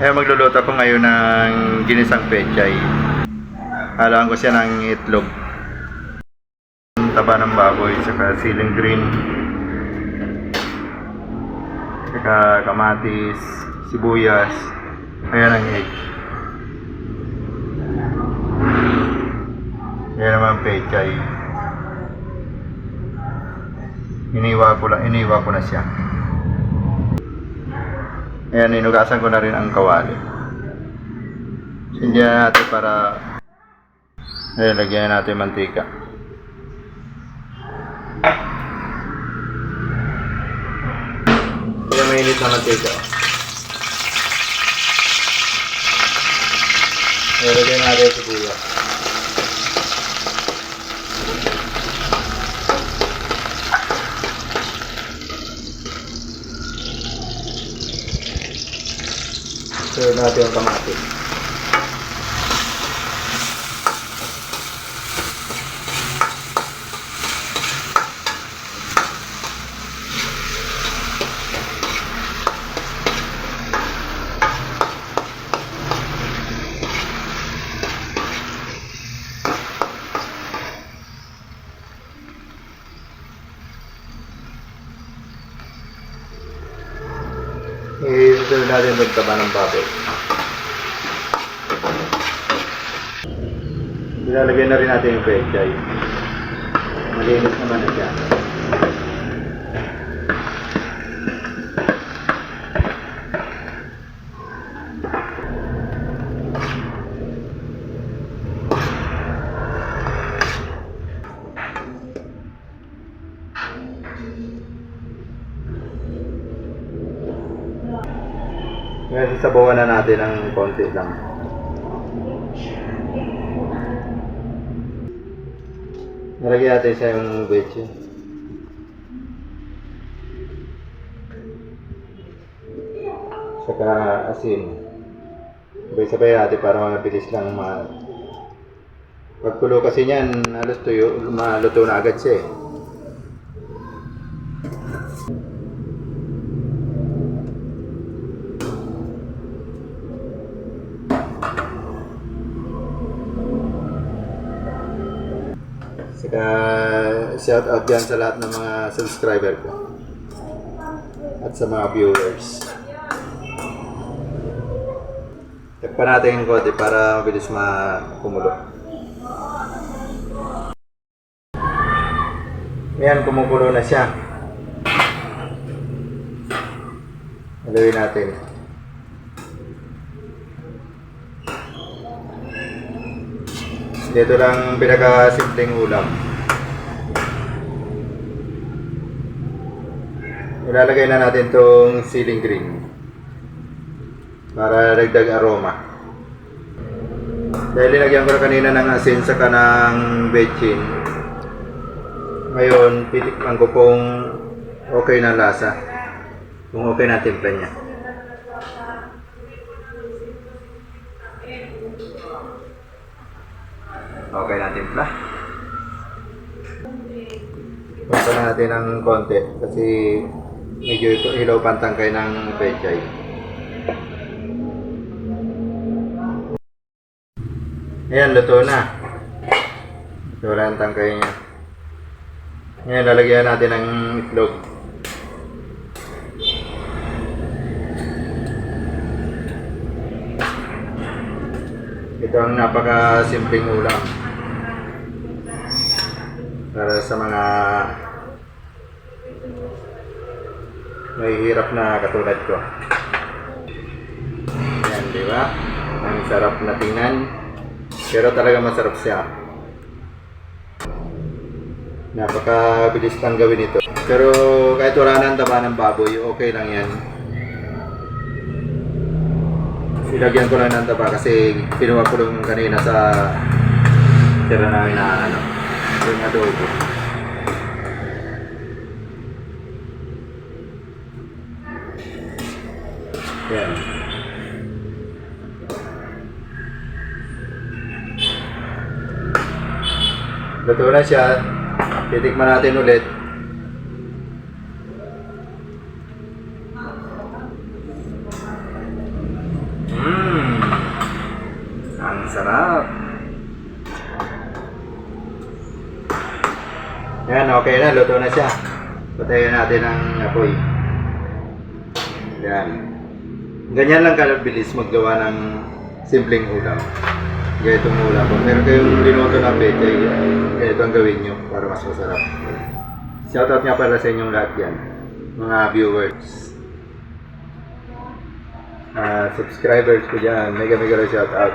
Eh, magluluto ako ngayon ng ginisang pechay. Halaan ko siya ng itlog. Taba ng baboy, saka siling green. Saka kamatis, sibuyas. Ayan ang egg. Ayan naman pechay. Iniwa ko lang, iniwa ko na siya. Ayan, inugasan ko na rin ang kawali. Sindihan natin para Ayan, lagyan natin mantika. Ayan, mainit na mantika. Ayan, lagyan natin yung sibuyas. Natin yung kamatis. I-sunod natin yung taba ng baboy. Ilalagay na rin natin yung pechay. Malinis naman na siya. Ngayon, sasabawan na natin ng konti lang. Nalagyan natin sa yung beche. Saka asin. Sabay-sabay natin para mabilis lang ma... Pagkulo kasi niyan, halos tuyo, maluto na agad siya eh. Saka shout out dyan sa lahat ng mga subscriber ko. At sa mga viewers. Takpan natin yung konti para mabilis makumulo. Ayan, kumukulo na siya. Haluin natin. Dito lang pinaka-simpleng ulam. Ilalagay na natin tong ceiling green para dagdag aroma. Dahil linagyan ko na kanina ng asin sa kanang bechin. Ngayon, titikman ko kung okay na lasa. Kung okay na timpla niya. Okay na timpla. Punta na natin ng konti kasi medyo ito hilaw pantangkay ng pechay. Ayan, luto na. Luto na ang tangkay niya. Ngayon, lalagyan natin ng itlog. Ito ang napaka-simpleng ulam. Para sa mga mahihirap na katulad ko. Yan, di ba? Ang sarap na tingnan. Pero talaga masarap siya. Napakabilis lang gawin ito. Pero kahit wala nang taba ng baboy, okay lang yan. Silagyan ko lang ng taba kasi pinuha ko lang kanina sa tira namin na ano, yung adobo. Yan. Luto na siya. Titikman natin ulit. Sarap. Yan, okay na. Luto na siya. Patayin natin ang apoy. Yan. Ganyan lang kabilis magawa ng simpleng ulam. Ganitong ulam. Kung meron kayong linuto na pete, ganito ang gawin nyo para mas masarap. Shoutout nga pala sa inyong lahat yan, mga viewers. Ah, subscribers ko dyan, mega mega shoutout.